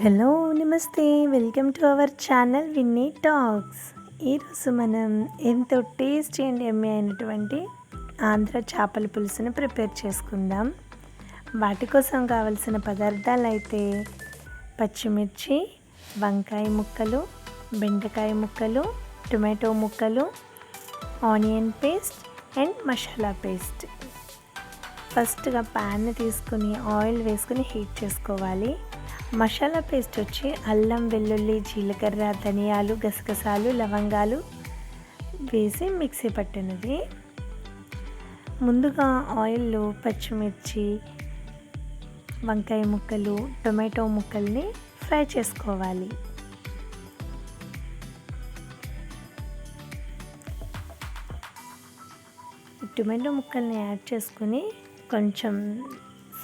Hello నమస్తే. Welcome to our channel Vinny talks. ఈరోజు మనం ఎంతో టేస్టీ అండ్ ఎమ్మె అయినటువంటి ఆంధ్ర చేపల పులుసును ప్రిపేర్ చేసుకుందాం. వాటి కోసం కావలసిన పదార్థాలు అయితే పచ్చిమిర్చి వంకాయ ముక్కలు బెండకాయ ముక్కలు టొమాటో ముక్కలు onion paste and masala paste. ఫస్ట్గా ప్యాన్ తీసుకుని ఆయిల్ వేసుకుని హీట్ చేసుకోవాలి. మసాలా పేస్ట్ వచ్చి అల్లం వెల్లుల్లి జీలకర్ర ధనియాలు గసగసాలు లవంగాలు వేసి మిక్సీ పట్టినది. ముందుగా ఆయిల్లో పచ్చిమిర్చి వంకాయ ముక్కలు టొమాటో ముక్కల్ని ఫ్రై చేసుకోవాలి. టొమాటో ముక్కల్ని యాడ్ చేసుకుని కొంచెం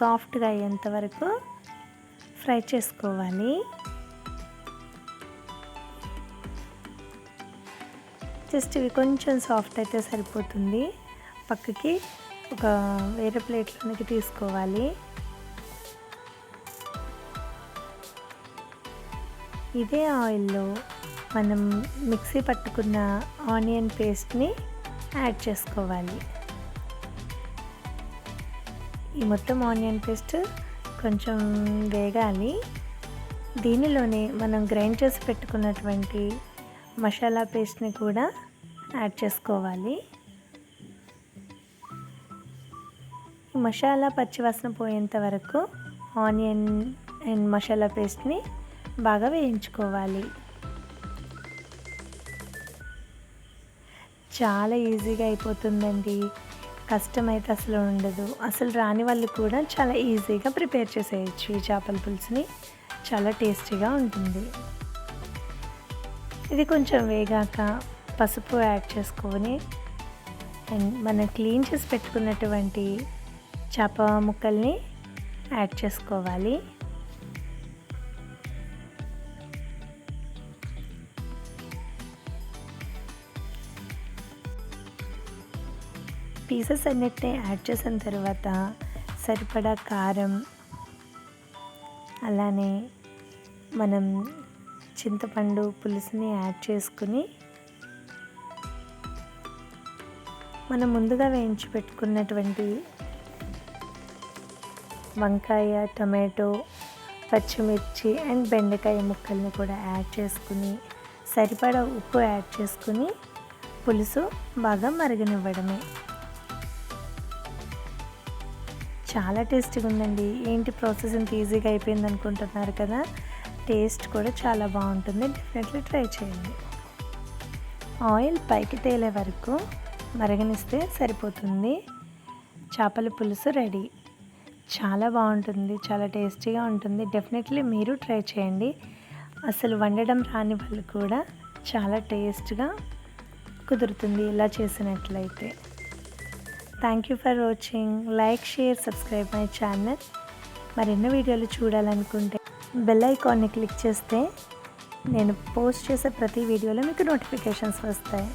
సాఫ్ట్గా అయ్యేంత వరకు ఫ్రై చేసుకోవాలి. జస్ట్ ఇవి కొంచెం సాఫ్ట్ అయితే సరిపోతుంది. పక్కకి ఒక వేరే ప్లేట్లోనికి తీసుకోవాలి. ఇదే ఆయిల్లో మనం మిక్సీ పట్టుకున్న ఆనియన్ పేస్ట్ని యాడ్ చేసుకోవాలి. ఈ మొత్తం ఆనియన్ పేస్ట్ కొంచెం వేగాలి. దీనిలోనే మనం గ్రైండ్ చేసి పెట్టుకున్నటువంటి మసాలా పేస్ట్ని కూడా యాడ్ చేసుకోవాలి. మసాలా పచ్చివాసన పోయేంత వరకు ఆనియన్ అండ్ మసాలా పేస్ట్ని బాగా వేయించుకోవాలి. చాలా ఈజీగా అయిపోతుందండి. కష్టమైతే అసలు ఉండదు. అసలు రాని వాళ్ళు కూడా చాలా ఈజీగా ప్రిపేర్ చేసేయచ్చు ఈ చేపల పులుసుని. చాలా టేస్టీగా ఉంటుంది. ఇది కొంచెం వేగాక పసుపు యాడ్ చేసుకొని అండ్ మనం క్లీన్ చేసి పెట్టుకున్నటువంటి చేప ముక్కల్ని యాడ్ చేసుకోవాలి. పీసెస్ అన్నిటినీ యాడ్ చేసిన తర్వాత సరిపడా కారం అలానే మనం చింతపండు పులుసుని యాడ్ చేసుకుని మనం ముందుగా వేయించి పెట్టుకున్నటువంటి వంకాయ టమాటో పచ్చిమిర్చి అండ్ బెండకాయ ముక్కల్ని కూడా యాడ్ చేసుకుని సరిపడా ఉప్పు యాడ్ చేసుకుని పులుసు బాగా మరగనివ్వడమే. చాలా టేస్టీగా ఉందండి. ఏంటి ప్రాసెస్ ఇంత ఈజీగా అయిపోయింది అనుకుంటున్నారు కదా? టేస్ట్ కూడా చాలా బాగుంటుంది. డెఫినెట్లీ ట్రై చేయండి. ఆయిల్ పైకి తేలే వరకు మరగనిస్తే సరిపోతుంది. చేపల పులుసు రెడీ. చాలా బాగుంటుంది. చాలా టేస్టీగా ఉంటుంది. డెఫినెట్లీ మీరు ట్రై చేయండి. అసలు వండడం రాని వాళ్ళు కూడా చాలా టేస్ట్గా కుదురుతుంది ఇలా చేసినట్లయితే. Thank you for watching like share subscribe my channel మరెన్నో వీడియోలు చూడాలనుకుంటే బెల్ ఐకాన్ని క్లిక్ చేస్తే నేను పోస్ట్ చేసే ప్రతి వీడియోలో మీకు నోటిఫికేషన్స్ వస్తాయి.